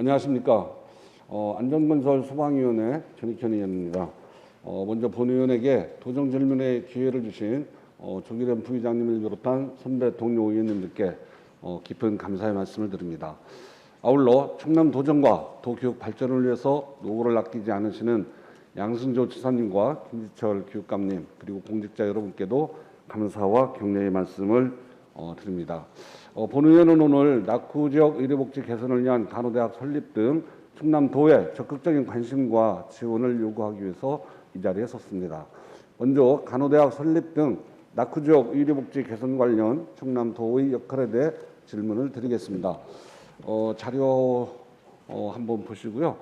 안녕하십니까. 어, 안전건설 소방위원회 전익현 의원입니다. 어, 먼저 본 의원에게 도정 질문의 기회를 주신 어, 조기련 부의장님을 비롯한 선배 동료 의원님들께 어, 깊은 감사의 말씀을 드립니다. 아울러 충남 도정과 도교육 발전을 위해서 노고를 아끼지 않으시는 양승조 지사님과 김지철 교육감님 그리고 공직자 여러분께도 감사와 격려의 말씀을 어, 드립니다. 어, 본 의원은 오늘 낙후 지역 의료복지 개선을 위한 간호대학 설립 등 충남도에 적극적인 관심과 지원을 요구하기 위해서 이 자리에 섰습니다. 먼저 간호대학 설립 등 낙후 지역 의료복지 개선 관련 충남도의 역할에 대해 질문을 드리겠습니다. 어, 자료 어, 한번 보시고요.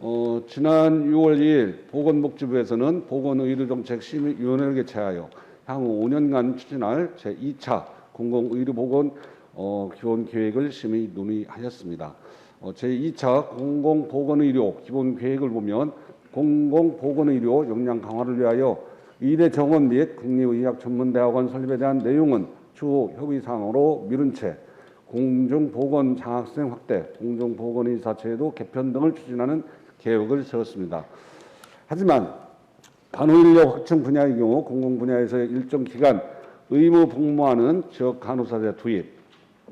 어, 지난 6월 2일 보건복지부에서는 보건의료정책심의위원회를 개최하여 향후 5년간 추진할 제2차 공공의료보건 어, 기본 계획을 심의 논의하였습니다. 어, 제2차 공공보건의료 기본 계획을 보면 공공보건의료 역량 강화를 위하여 의대 정원 및 국립의학전문대학원 설립에 대한 내용은 추후 협의 사항으로 미룬 채 공중보건 장학생 확대, 공중보건의사 제도 개편 등을 추진하는 계획을 세웠습니다. 하지만 간호인력 확충 분야의 경우 공공 분야에서 일정 기간 의무 복무하는 지역 간호사제 투입,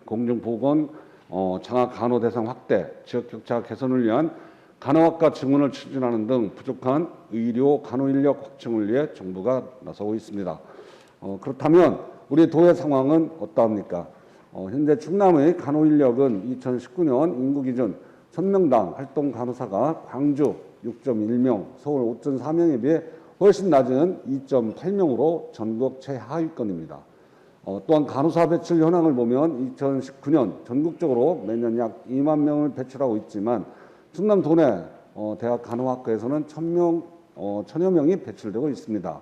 공중보건 어, 장학 간호 대상 확대, 지역 격차 개선을 위한 간호학과 증원을 추진하는 등 부족한 의료 간호 인력 확충을 위해 정부가 나서고 있습니다. 어, 그렇다면 우리 도의 상황은 어떠합니까? 어, 현재 충남의 간호 인력은 2019년 인구 기준 1000명당 활동 간호사가 광주 6.1명, 서울 5.4명에 비해 훨씬 낮은 2.8명으로 전국 최하위권입니다. 어, 또한 간호사 배출 현황을 보면 2019년 전국적으로 매년 약 2만 명을 배출하고 있지만 충남 도내 어, 대학 간호학과에서는 1000명, 어, 1000여 명이 배출되고 있습니다.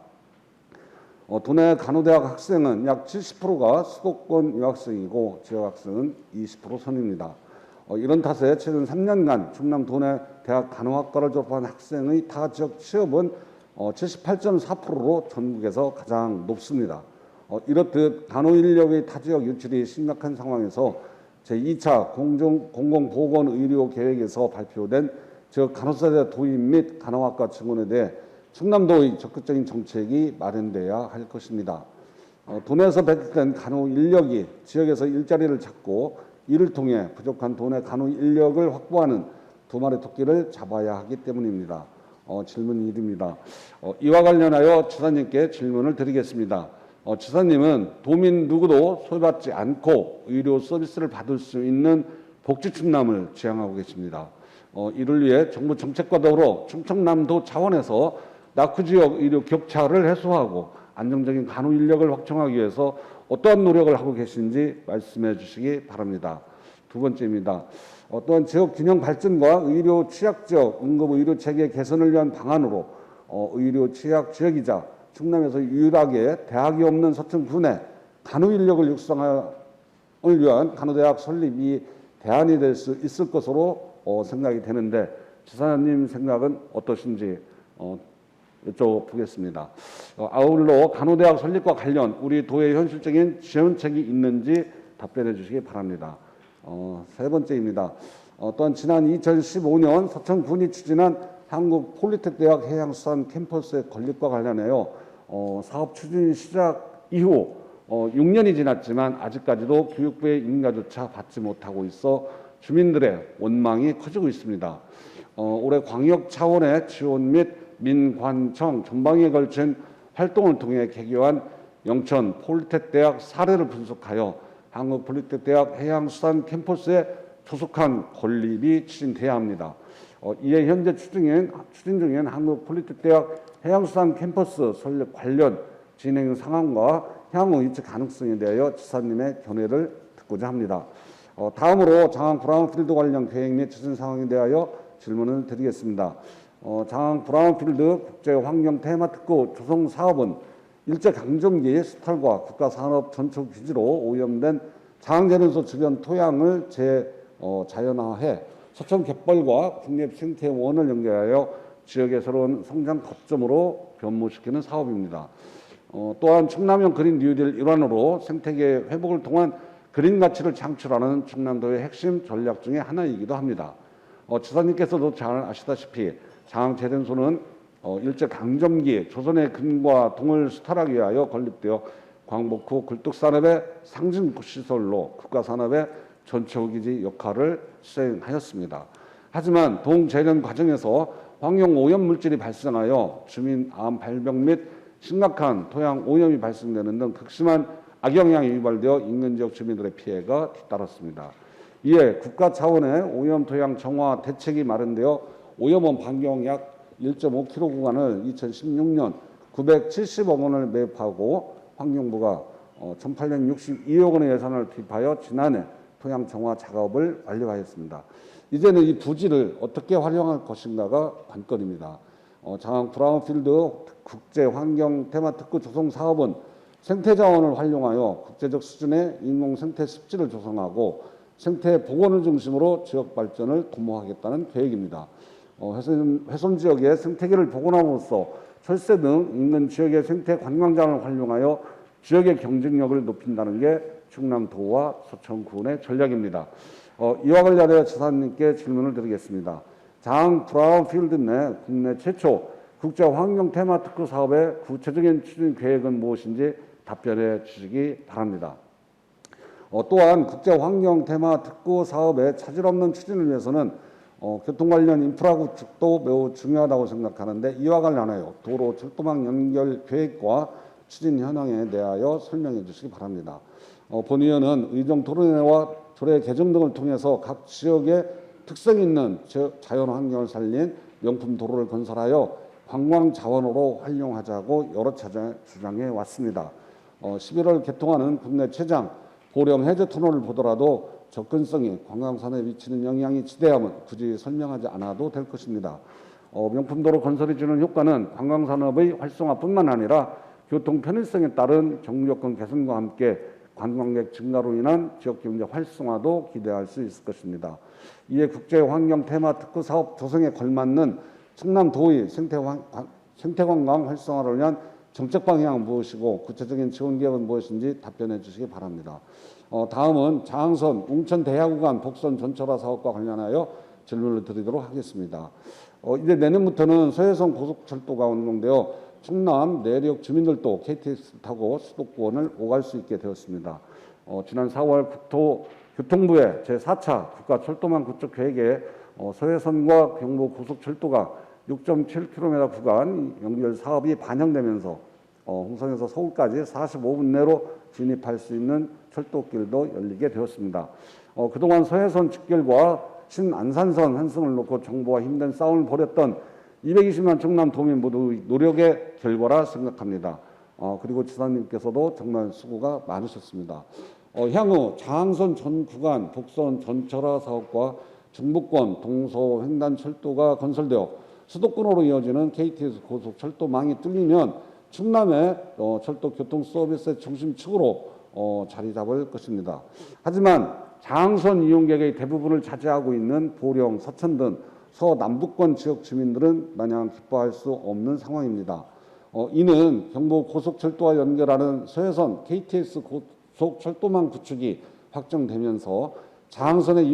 어, 도내 간호대학 학생은 약 70%가 수도권 유학생이고 지역학생은 20% 선입니다. 어, 이런 탓에 최근 3년간 충남 도내 대학 간호학과를 졸업한 학생의 타 지역 취업은 어, 78.4%로 전국에서 가장 높습니다. 어, 이렇듯 간호 인력의 타 지역 유출이 심각한 상황에서 제2차 공중 공공보건 의료 계획에서 발표된 즉 간호사제 도입 및 간호학과 증원에 대해 충남도의 적극적인 정책이 마련돼야 할 것입니다. 어, 도내에서 배출된 간호 인력이 지역에서 일자리를 찾고 이를 통해 부족한 도내 간호 인력을 확보하는 두 마리 토끼를 잡아야 하기 때문입니다. 어, 질문 1입니다. 어, 이와 관련하여 지사님께 질문을 드리겠습니다. 어, 지사님은 도민 누구도 소외받지 않고 의료 서비스를 받을 수 있는 복지 충남을 지향하고 계십니다. 어, 이를 위해 정부 정책과 더불어 충청남도 차원에서 낙후 지역 의료 격차를 해소하고 안정적인 간호 인력을 확충하기 위해서 어떠한 노력을 하고 계신지 말씀해 주시기 바랍니다. 두 번째입니다. 어, 또한 지역 균형 발전과 의료 취약 지역 응급 의료 체계 개선을 위한 방안으로 어, 의료 취약 지역이자 충남에서 유일하게 대학이 없는 서천군에 간호 인력을 육성을 위한 간호대학 설립이 대안이 될 수 있을 것으로 어, 생각이 되는데 지사님 생각은 어떠신지 어, 여쭤보겠습니다. 어, 아울러 간호대학 설립과 관련 우리 도의 현실적인 지원책이 있는지 답변해 주시기 바랍니다. 어, 세 번째입니다. 어, 또한 지난 2015년 서천군이 추진한 한국 폴리텍 대학 해양수산 캠퍼스의 건립과 관련하여 어, 사업 추진 시작 이후 어, 6년이 지났지만 아직까지도 교육부의 인가조차 받지 못하고 있어 주민들의 원망이 커지고 있습니다. 어, 올해 광역 차원의 지원 및 민관청 전방위에 걸친 활동을 통해 개교한 영천 폴리텍 대학 사례를 분석하여 한국 폴리텍 대학 해양수산 캠퍼스에 소속한 건립이 추진돼야 합니다. 어, 이에 현재 추진 중인, 추진 중인 한국 폴리텍 대학 해양수산 캠퍼스 설립 관련 진행 상황과 향후 유치 가능성에 대하여 지사님의 견해를 듣고자 합니다. 어, 다음으로 장항 브라운필드 관련 계획 및 추진 상황에 대하여 질문을 드리겠습니다. 어, 장항 브라운필드 국제환경 테마특구 조성 사업은 일제 강점기 수탈과 국가산업 전초 기지로 오염된 장항제련소 주변 토양을 재 어, 자연화해 서천 갯벌과 국립 생태원을 연계하여 지역의 새로운 성장 거점으로 변모시키는 사업입니다. 어, 또한 충남형 그린 뉴딜 일환으로 생태계 회복을 통한 그린 가치를 창출하는 충남도의 핵심 전략 중의 하나이기도 합니다. 어, 지사님께서도 잘 아시다시피 장항 재련소는 어, 일제 강점기 조선의 근과 동을 수탈하기 위하여 건립되어 광복 후 굴뚝산업의 상징 시설로 국가산업의 전초기지 역할을 수행하였습니다. 하지만 동재련 과정에서 환경 오염 물질이 발생하여 주민 암 발병 및 심각한 토양 오염이 발생되는 등 극심한 악영향이 유발되어 인근 지역 주민들의 피해가 뒤따랐습니다. 이에 국가 차원의 오염 토양 정화 대책이 마련되어 오염원 반경 약 1.5km 구간을 2016년 970억 원을 매입하고 환경부가 어, 1,862억 원의 예산을 투입하여 지난해 토양 정화 작업을 완료하였습니다. 이제는 이 부지를 어떻게 활용할 것인가가 관건입니다. 어, 장항 브라운필드 국제 환경 테마 특구 조성 사업은 생태 자원을 활용하여 국제적 수준의 인공 생태 습지를 조성하고 생태 복원을 중심으로 지역 발전을 도모하겠다는 계획입니다. 어, 훼손, 훼손 지역의 생태계를 복원함으로써 철새 등 인근 지역의 생태 관광장을 활용하여 지역의 경쟁력을 높인다는 게 충남도와 서천군의 전략입니다. 어, 이와 관련해 지사님께 질문을 드리겠습니다. 장 브라운필드 내 국내 최초 국제 환경 테마 특구 사업의 구체적인 추진 계획은 무엇인지 답변해 주시기 바랍니다. 어, 또한 국제 환경 테마 특구 사업의 차질 없는 추진을 위해서는 어, 교통 관련 인프라 구축도 매우 중요하다고 생각하는데 이와 관련하여 도로 철도망 연결 계획과 추진 현황에 대하여 설명해 주시기 바랍니다. 어, 본 의원은 의정 도로내와 조례 개정 등을 통해서 각 지역의 특색 있는 저- 자연 환경을 살린 명품 도로를 건설하여 관광 자원으로 활용하자고 여러 차례 주장해 왔습니다. 어, 11월 개통하는 국내 최장 보령 해저 터널을 보더라도 접근성이 관광산에 미치는 영향이 지대함은 굳이 설명하지 않아도 될 것입니다. 어, 명품도로 건설이 주는 효과는 관광산업의 활성화뿐만 아니라 교통 편의성에 따른 경유여건 개선과 함께 관광객 증가로 인한 지역 경제 활성화도 기대할 수 있을 것입니다. 이에 국제 환경 테마 특구 사업 조성에 걸맞는 충남 도의 생태환, 관- 생태관광 활성화를 위한 정책 방향은 무엇이고 구체적인 지원 계획은 무엇인지 답변해 주시기 바랍니다. 어, 다음은 장항선 웅천 대하 구간 복선 전철화 사업과 관련하여 질문을 드리도록 하겠습니다. 어, 이제 내년부터는 서해선 고속철도가 운영되어 충남 내륙 주민들도 KTX 타고 수도권을 오갈 수 있게 되었습니다. 어, 지난 4월 국토 교통부의 제4차 국가 철도망 구축 계획에 어, 서해선과 경부 고속철도가 6.7km 구간 연결 사업이 반영되면서 어, 홍성에서 서울까지 45분 내로 진입할 수 있는 철도길도 열리게 되었습니다. 어, 그동안 서해선 직결과 신안산선 환승을 놓고 정부와 힘든 싸움을 벌였던 220만 충남 도민 모두 노력의 결과라 생각합니다. 어, 그리고 지사님께서도 정말 수고가 많으셨습니다. 어, 향후 장항선 전 구간 복선 전철화 사업과 중부권 동서 횡단 철도가 건설되어 수도권으로 이어지는 KTX 고속철도망이 뚫리면 충남의 어, 철도 교통 서비스의 중심축으로 어, 자리 잡을 것입니다. 하지만 장항선 이용객의 대부분을 차지하고 있는 보령, 서천 등 서남부권 지역 주민들은 마냥 기뻐할 수 없는 상황입니다. 어, 이는 경부 고속철도와 연결하는 서해선 KTX 고속철도망 구축이 확정되면서 장항선의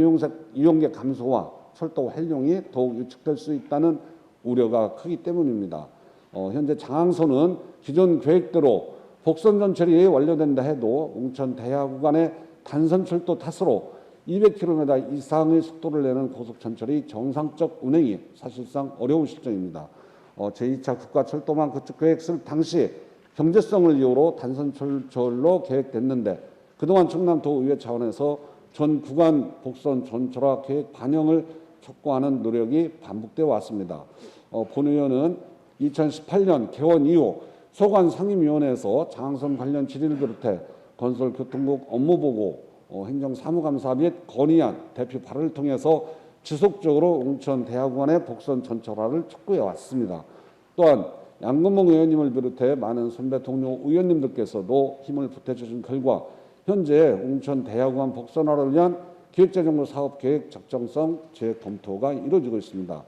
이용객, 감소와 철도 활용이 더욱 위축될 수 있다는 우려가 크기 때문입니다. 어, 현재 장항선은 기존 계획대로 복선 전철이 완료된다 해도 웅천 대하 구간의 단선 철도 탓으로 200km 이상의 속도를 내는 고속 전철이 정상적 운행이 사실상 어려운 실정입니다. 어, 제2차 국가철도망 구축 계획 쓸 당시 경제성을 이유로 단선 철저로 계획됐는데 그동안 충남도의회 차원에서 전 구간 복선 전철화 계획 반영을 촉구하는 노력이 반복되어 왔습니다. 어, 본 의원은 2018년 개원 이후 소관 상임위원회에서 장항선 관련 질의를 비롯해 건설교통국 업무보고 어, 행정사무감사 및 건의안 대표 발의를 통해서 지속적으로 웅천 대학원의 복선 전철화를 촉구해 왔습니다. 또한 양금봉 의원님을 비롯해 많은 선배 동료 의원님들께서도 힘을 보태주신 결과 현재 웅천 대학원 복선화를 위한 기획재정부 사업 계획 적정성 재검토가 이루어지고 있습니다.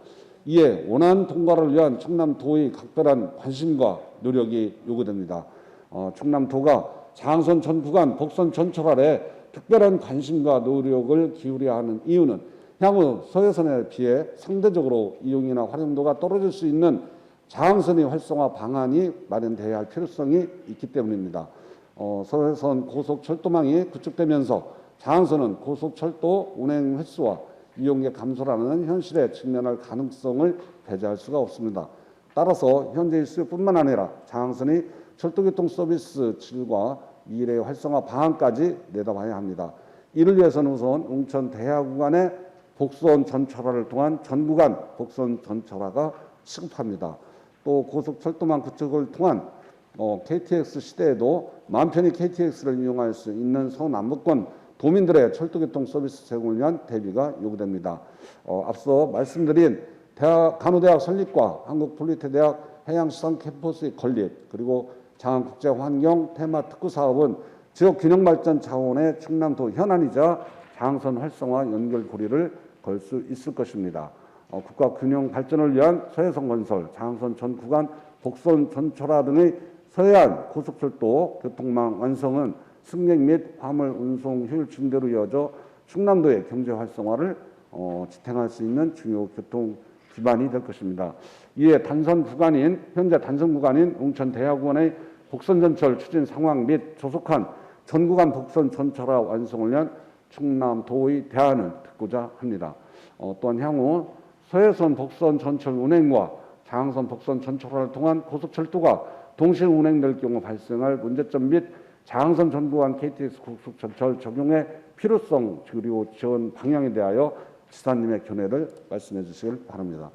이에 원안 통과를 위한 충남도의 각별한 관심과 노력이 요구됩니다. 어, 충남도가 장선 전 구간 복선 전철화에 특별한 관심과 노력을 기울여야 하는 이유는 향후 서해선에 비해 상대적으로 이용이나 활용도가 떨어질 수 있는 장항선의 활성화 방안이 마련돼야 할 필요성이 있기 때문입니다. 어, 서해선 고속철도망이 구축되면서 장항선은 고속철도 운행 횟수와 이용객 감소라는 현실에 직면할 가능성을 배제할 수가 없습니다. 따라서 현재의 수요뿐만 아니라 장항선의 철도교통 서비스 질과 미래 활성화 방안까지 내다봐야 합니다. 이를 위해서는 우선 웅천 대하 구간의 복선 전철화를 통한 전 구간 복선 전철화가 시급합니다. 또 고속철도망 구축을 통한 어, KTX 시대에도 마음 편히 KTX를 이용할 수 있는 서남북권 도민들의 철도교통 서비스 제공을 위한 대비가 요구됩니다. 어, 앞서 말씀드린 대학, 간호대학 설립과 한국폴리테대학 해양수산 캠퍼스의 건립 그리고 장항국제환경 테마 특구 사업은 지역 균형 발전 차원의 충남도 현안이자 장항선 활성화 연결 고리를 걸 수 있을 것입니다. 어, 국가 균형 발전을 위한 서해선 건설, 장항선 전 구간 복선 전철화 등의 서해안 고속철도 교통망 완성은 승객 및 화물 운송 효율 증대로 이어져 충남도의 경제 활성화를 어, 지탱할 수 있는 중요 교통 기반이 될 것입니다. 이에 단선 구간인 현재 단선 구간인 웅천 대하구간의 복선 전철 추진 상황 및 조속한 전 구간 복선 전철화 완성을 위한 충남도의 대안을 듣고자 합니다. 어, 또한 향후 서해선 복선 전철 운행과 장항선 복선 전철화를 통한 고속철도가 동시에 운행될 경우 발생할 문제점 및 장항선 전 구간 KTX 고속전철 적용의 필요성 그리고 지원 방향에 대하여 지사님의 견해를 말씀해 주시길 바랍니다.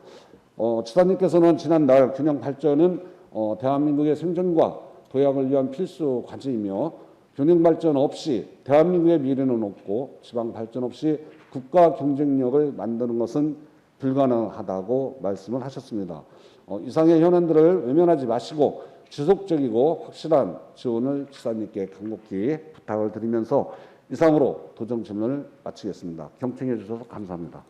어, 지사님께서는 지난달 균형 발전은 어, 대한민국의 생존과 도약을 위한 필수 과제이며 균형 발전 없이 대한민국의 미래는 없고 지방 발전 없이 국가 경쟁력을 만드는 것은 불가능하다고 말씀을 하셨습니다. 어, 이상의 현안들을 외면하지 마시고 지속적이고 확실한 지원을 지사님께 간곡히 부탁을 드리면서 이상으로 도정 질문을 마치겠습니다. 경청해 주셔서 감사합니다.